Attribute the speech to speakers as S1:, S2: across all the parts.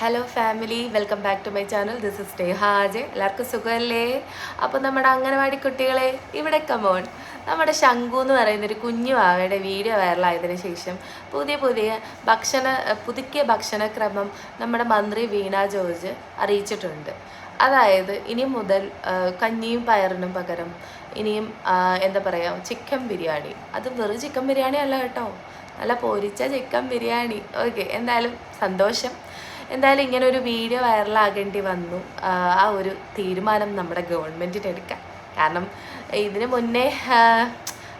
S1: Hello family welcome back to my channel this is day ഹാജ് എല്ലാവർക്കും സുഖമല്ലേ? അപ്പോൾ നമ്മുടെ അംഗനവാടി കുട്ടികളെ ഇവിടെ കമോൺ നമ്മുടെ ശംഖു എന്ന് പറയുന്ന ഒരു കുഞ്ഞു വാവയുടെ വീഡിയോ വൈറലായതിന് ശേഷം പുതിയ പുതിയ ഭക്ഷണ പുതുക്കിയ ഭക്ഷണക്രമം നമ്മുടെ മന്ത്രി വീണ ജോർജ് അറിയിച്ചിട്ടുണ്ട്. അതായത് ഇനി മുതൽ കഞ്ഞിയും പയറിനും പകരം ഇനിയും എന്താ പറയുക ചിക്കൻ ബിരിയാണി. അത് വെറും ചിക്കൻ ബിരിയാണി അല്ല കേട്ടോ. നല്ല പൊരിച്ച ചിക്കൻ ബിരിയാണി. ഓക്കെ എന്തായാലും സന്തോഷം. എന്തായാലും ഇങ്ങനെ ഒരു വീഡിയോ വൈറലാകേണ്ടി വന്നു. ആ, ഒരു തീരുമാനം നമ്മുടെ ഗവൺമെന്റിന് എടുക്കാം കാരണം ഇതിന് മുന്നേ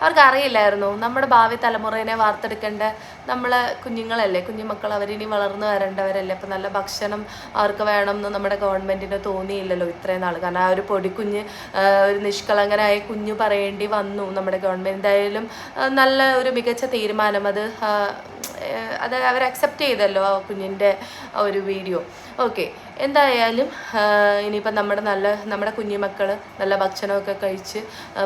S1: അവർക്ക് അറിയില്ലായിരുന്നു നമ്മുടെ ഭാവി തലമുറയെ വാർത്തെടുക്കേണ്ട നമ്മളെ കുഞ്ഞുങ്ങളല്ലേ? കുഞ്ഞുമക്കൾ അവരിനി വളർന്നു വരേണ്ടവരല്ലേ? അപ്പം നല്ല ഭക്ഷണം അവർക്ക് വേണമെന്ന് നമ്മുടെ ഗവൺമെന്റിന് തോന്നിയില്ലല്ലോ ഇത്രയും നാൾ കാരണം ആ ഒരു പൊടിക്കുഞ്ഞ് ഒരു നിഷ്കളങ്കനായ കുഞ്ഞു പറയേണ്ടി വന്നു നമ്മുടെ ഗവൺമെന്റ് എന്തായാലും നല്ല ഒരു മികച്ച തീരുമാനം അത് അത് അവർ അക്സെപ്റ്റ് ചെയ്തല്ലോ ആ കുഞ്ഞിന്റെ ഒരു വീഡിയോ. ഓക്കെ. എന്തായാലും ഇനിയിപ്പം നമ്മുടെ നല്ല നമ്മുടെ കുഞ്ഞുമക്കൾ നല്ല ഭക്ഷണമൊക്കെ കഴിച്ച്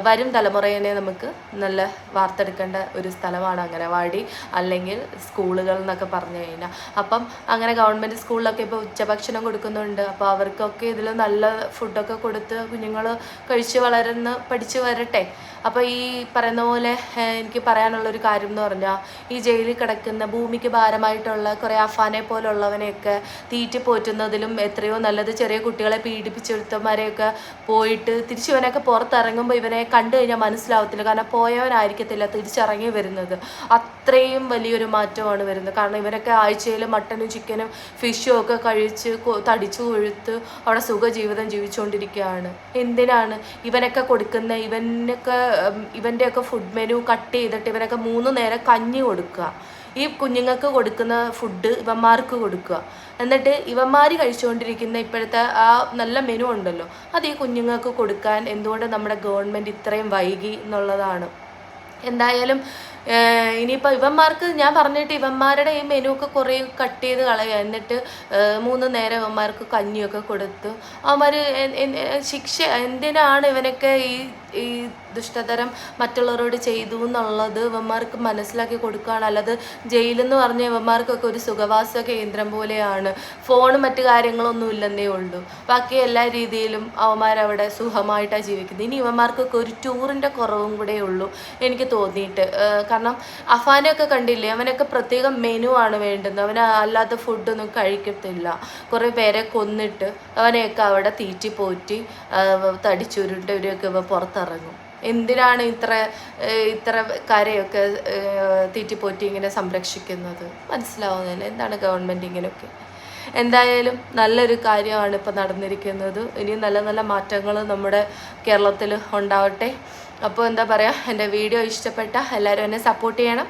S1: വരും തലമുറയെ നമുക്ക് നല്ല വാർത്തെടുക്കേണ്ട ഒരു സ്ഥലമാണ് അംഗനവാടി അല്ലെങ്കിൽ സ്കൂളുകൾ എന്നൊക്കെ പറഞ്ഞു കഴിഞ്ഞാൽ അപ്പം അങ്ങനെ ഗവൺമെന്റ് സ്കൂളിലൊക്കെ ഇപ്പോൾ ഉച്ചഭക്ഷണം കൊടുക്കുന്നുണ്ട്. അപ്പോൾ അവർക്കൊക്കെ ഇതിൽ നല്ല ഫുഡൊക്കെ കൊടുത്ത് കുഞ്ഞുങ്ങൾ കഴിച്ച് വളരുന്ന പഠിച്ച് വരട്ടെ. അപ്പോൾ ഈ പറയുന്ന പോലെ എനിക്ക് പറയാനുള്ളൊരു കാര്യം എന്ന് പറഞ്ഞാൽ ഈ ജയിലിൽ കിടക്കുന്ന ഭൂമിക്ക് ഭാരമായിട്ടുള്ള കുറേ അഫാനെ പോലുള്ളവനെയൊക്കെ തീറ്റി പോറ്റുന്നതിലും എത്രയോ നല്ലത് ചെറിയ കുട്ടികളെ പീഡിപ്പിച്ചെടുത്തവന്മാരെയൊക്കെ പോയിട്ട് തിരിച്ചുവനൊക്കെ പുറത്തിറങ്ങുമ്പോൾ ഇവനെ കണ്ടു കഴിഞ്ഞാൽ മനസ്സിലാവത്തില്ല. കാരണം പോയവനായിരിക്കത്തില്ല തിരിച്ചിറങ്ങി വരുന്നത്. അത്രയും വലിയൊരു മാറ്റമാണ് വരുന്നത്. കാരണം ഇവനൊക്കെ ആഴ്ചയിൽ മട്ടനും ചിക്കനും ഫിഷും ഒക്കെ കഴിച്ച് തടിച്ചു കൊഴുത്ത് അവിടെ സുഖജീവിതം ജീവിച്ചുകൊണ്ടിരിക്കുകയാണ് എന്തിനാണ് ഇവനൊക്കെ കൊടുക്കുന്ന ഇവനൊക്കെ ഇവന്റെയൊക്കെ ഫുഡ് മെനു കട്ട് ചെയ്തിട്ട് ഇവനൊക്കെ മൂന്ന് നേരം കഞ്ഞി കൊടുക്കുക. ഈ കുഞ്ഞുങ്ങൾക്ക് കൊടുക്കുന്ന ഫുഡ് ഇവന്മാർക്ക് കൊടുക്കുക. എന്നിട്ട് ഇവന്മാർ കഴിച്ചുകൊണ്ടിരിക്കുന്ന ഇപ്പോഴത്തെ ആ നല്ല മെനു ഉണ്ടല്ലോ അത് ഈ കുഞ്ഞുങ്ങൾക്ക് കൊടുക്കാൻ എന്തുകൊണ്ട് നമ്മുടെ ഗവൺമെന്റ് ഇത്രയും വൈകി എന്നുള്ളതാണ്. എന്തായാലും ഇനിയിപ്പോൾ ഇവന്മാർക്ക് ഞാൻ പറഞ്ഞിട്ട് ഇവന്മാരുടെ ഈ മെനു ഒക്കെ കുറേ കട്ട് ചെയ്ത് കളയുക എന്നിട്ട് മൂന്ന് നേരം ഇവന്മാർക്ക് കഞ്ഞിയൊക്കെ കൊടുത്തു. അവന്മാർ ശിക്ഷ എന്തിനാണ് ഇവനൊക്കെ ഈ ഈ ദുഷ്ടതരം മറ്റുള്ളവരോട് ചെയ്തു എന്നുള്ളത് ഇവന്മാർക്ക് മനസ്സിലാക്കി കൊടുക്കുകയാണ്. അല്ലാതെ ജയിലെന്ന് പറഞ്ഞ ഇവന്മാർക്കൊക്കെ ഒരു സുഖവാസ കേന്ദ്രം പോലെയാണ്. ഫോണും മറ്റു കാര്യങ്ങളൊന്നും ഇല്ലെന്നേ ഉള്ളൂ. ബാക്കി എല്ലാ രീതിയിലും അവന്മാരവിടെ സുഖമായിട്ടാണ് ജീവിക്കുന്നത്. ഇനി ഇവന്മാർക്കൊക്കെ ഒരു ടൂറിന്റെ കുറവും കൂടെ ഉള്ളൂ എനിക്ക് തോന്നിയിട്ട്. കാരണം അഫാനൊക്കെ കണ്ടില്ലേ? അവനൊക്കെ പ്രത്യേകം മെനു ആണ് വേണ്ടുന്നത്. അവന് അല്ലാത്ത ഫുഡൊന്നും കഴിക്കത്തില്ല. കുറേ പേരെ കൊന്നിട്ട് അവനെയൊക്കെ അവിടെ തീറ്റി പോറ്റി തടിച്ചുരുണ്ട് ഇവരെയൊക്കെ ഇവ പുറത്തിറങ്ങും. എന്തിനാണ് ഇത്ര ഇത്ര കരയൊക്കെ തീറ്റിപ്പോറ്റി ഇങ്ങനെ സംരക്ഷിക്കുന്നത്? മനസ്സിലാവുന്നില്ല. എന്താണ് ഗവൺമെന്റ് ഇങ്ങനെയൊക്കെ? എന്തായാലും നല്ലൊരു കാര്യമാണ് ഇപ്പോൾ നടന്നിരിക്കുന്നത്. ഇനിയും നല്ല നല്ല മാറ്റങ്ങൾ നമ്മുടെ കേരളത്തിൽ ഉണ്ടാവട്ടെ. അപ്പോൾ എന്താ പറയുക എന്റെ വീഡിയോ ഇഷ്ടപ്പെട്ട എല്ലാവരും എന്നെ സപ്പോർട്ട് ചെയ്യണം.